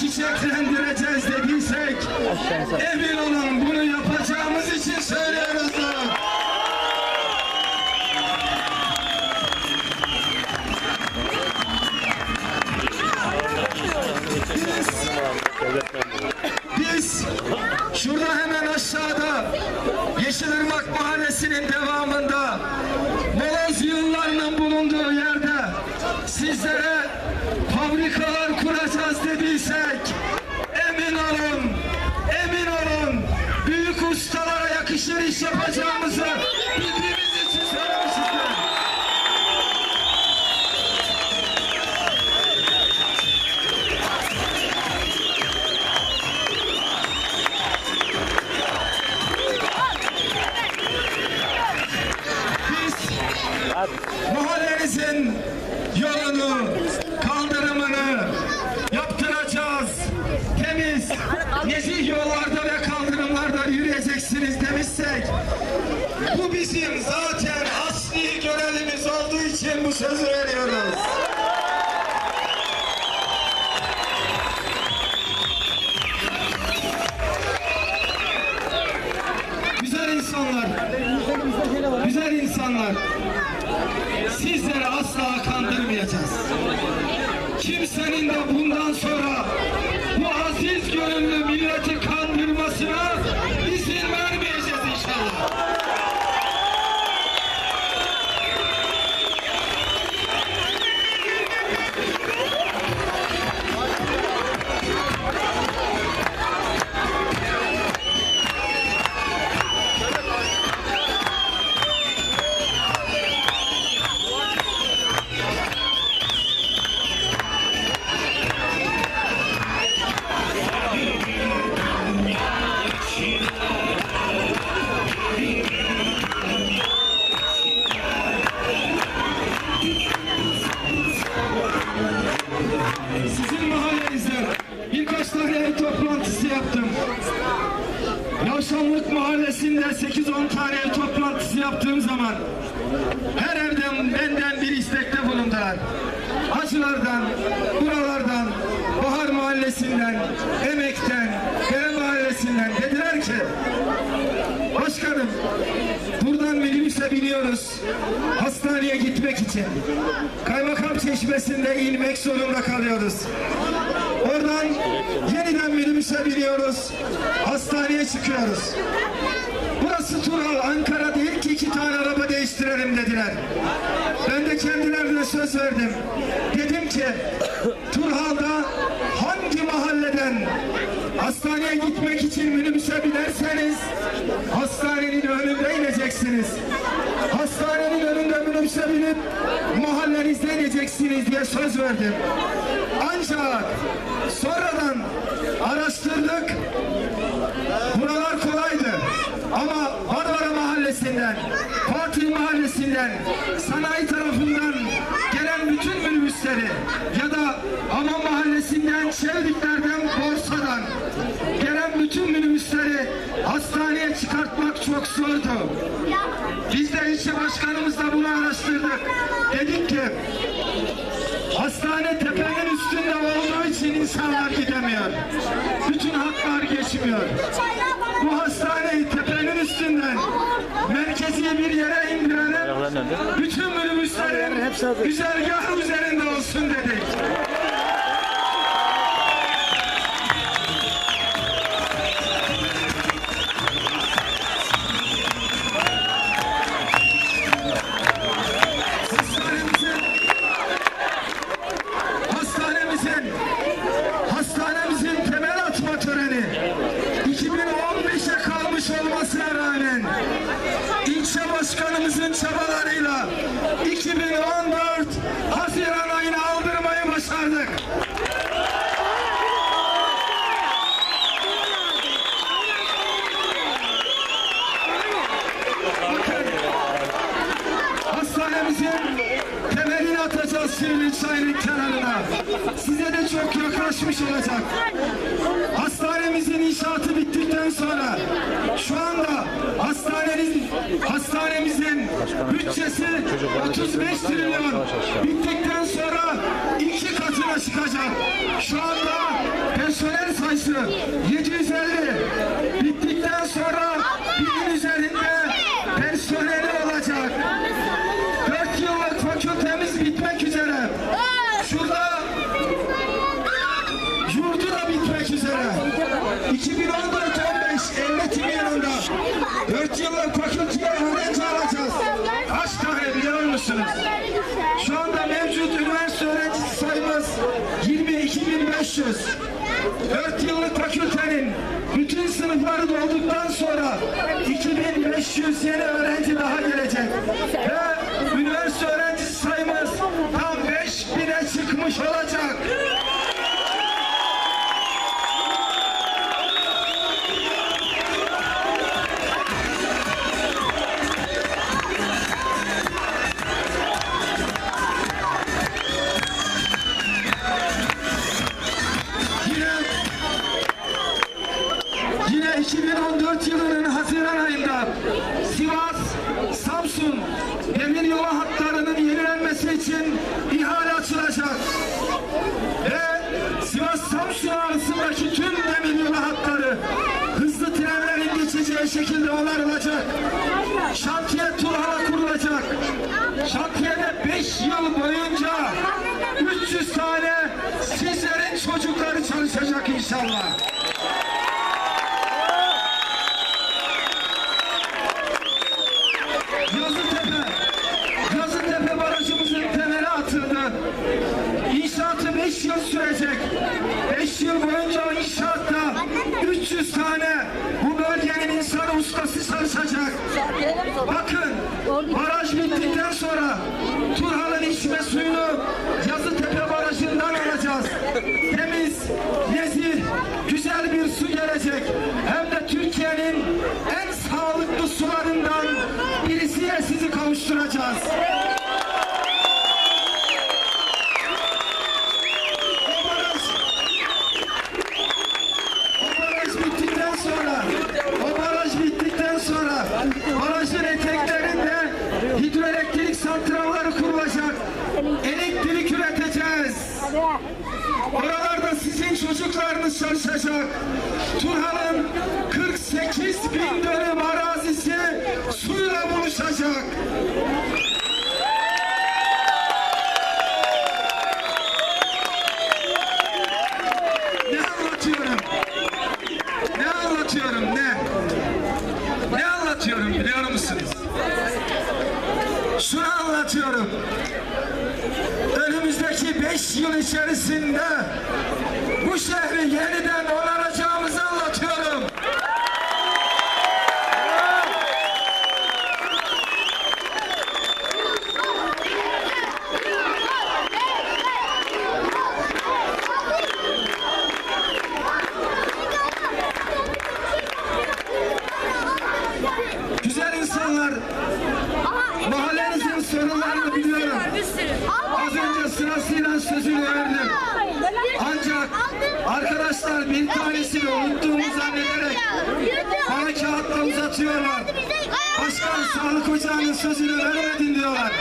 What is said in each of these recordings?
she said, cause sözü veriyoruz. Güzel insanlar, güzel insanlar, sizleri asla kandırmayacağız. Kimsenin de bundan sonra ev toplantısı yaptım. Yavşanlık mahallesinde 8-10 tane ev toplantısı yaptığım zaman her evden benden bir istekte bulundular. Acılardan, buralardan, Bahar Mahallesi'nden, Emek'ten, Dere Mahallesi'nden dediler ki Başkanım, buradan minibüse biniyoruz. Hastaneye gitmek için. Kaymakam çeşmesinde inmek zorunda kalıyoruz. Oradan yeniden minibüse biniyoruz. Hastaneye çıkıyoruz. Burası Tural, Ankara değil ki iki tane araba değiştirelim dediler. Ben de kendilerine söz verdim. Dedim ki Turhal'da hangi mahalleden hastaneye gitmek için minibüse binerseniz hastanenin önünde ineceksiniz. Hastanenin önünde minibüse binip mahallenizde ineceksiniz diye söz verdim. Ancak sonradan araştırdık. Buralar kolaydı. Ama Barbara Mahallesi'nden, Fatih Mahallesi'nden, sanayi tarafından gelen bütün minibüsleri ya da Aman Mahallesi'nden, Çevrikler'den, Borsa'dan gelen bütün minibüsleri hastaneye çıkartmak çok zordu. Biz de ilçe başkanımızla bunu araştırdık. Dedik ki Hastane tepenin üstünde olduğu için insanlar gidemiyor. Bütün hatlar geçmiyor. Bu hastaneyi tepenin üstünden merkezi bir yere indirelim. Bütün minibüslerin güzergah üzerinde olsun dedik. Hastanemizin bütçesi 35 trilyon bittikten sonra iki katına çıkacak. Şu anda personel sayısı 750 bittikten sonra binin üzerinde personeli olacak. 4 yıllık fakültemiz bitmek üzere. Şurada yurdu da bitmek üzere. 2014-15 eğitim yılında 4 yıllık fakülteye öğrenci alacağız. Kaç tane biliyor musunuz? Şu anda mevcut üniversite öğrencisi sayımız 22.500. 4 yıllık fakültenin bütün sınıfları dolduktan sonra 2500 yeni öğrenci daha gelecek. Şekilde onarılacak. Şantiye Turhal'a kurulacak. Şantiyede 5 yıl boyunca 300 tane sizlerin çocukları çalışacak inşallah. Yazıtepe, Yazıtepe barajımızın temeli atıldı. İnşaatı 5 yıl sürecek. 5 yıl boyunca inşaatta 300 tane bu insan ustası çalışacak. Bakın baraj bittikten sonra Turhal'ın içme suyunu Yazıtepe Barajı'ndan alacağız. Temiz, nezih, güzel bir su gelecek. Hem de Türkiye'nin en sağlıklı sularından birisiyle sizi kavuşturacağız. O baraj, o baraj bittikten sonra, o baraj bittikten sonra barajın eteklerinde hidroelektrik santralları kurulacak. Elektrik üreteceğiz. Oralarda sizin çocuklarınız çalışacak. Turhal'ın 48 bin dönüm arazisi suyla buluşacak. Ne anlatıyorum? Ne anlatıyorum ne? Ne anlatıyorum biliyor musunuz? Şunu anlatıyorum. Beş yıl içerisinde bu şehri yeniden Başkan sağlık ocağının sözünü vermedin diyorlar.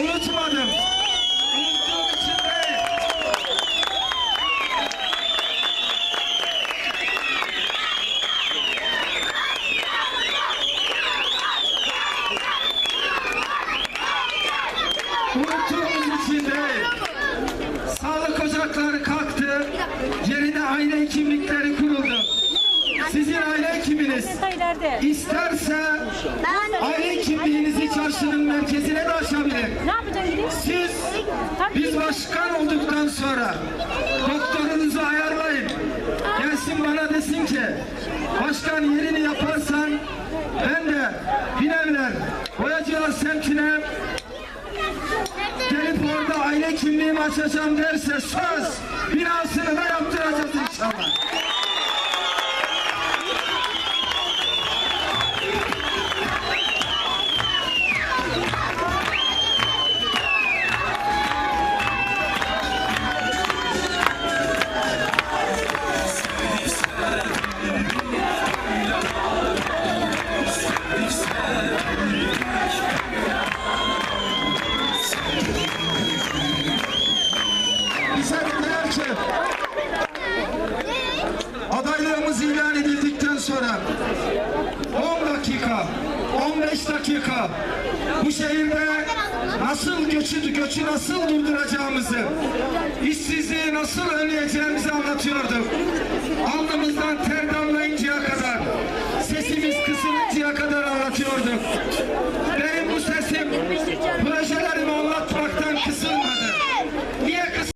Unutmadım. Unuttuğum için değil. Unuttuğumuz için değil. Sağlık ocakları kalktı. Yerine aile hekimlikleri ileride. isterse aile hekimliğinizi çarşının merkezine de açabilir. Ne yapacaksın? Siz biz başkan olduktan sonra doktorunuzu ayarlayın. Gelsin bana desin ki başkan yerini yaparsan ben de Binemler Boyacılar semtine gelip orada aile kimliğimi açacağım derse söz binasını da yaptıracağız inşallah. 15 dakika bu şehirde nasıl göçü, göçü nasıl durduracağımızı, işsizliği nasıl önleyeceğimizi anlatıyorduk. Alnımızdan ter damlayıncaya kadar, sesimiz kısılıncaya kadar anlatıyorduk.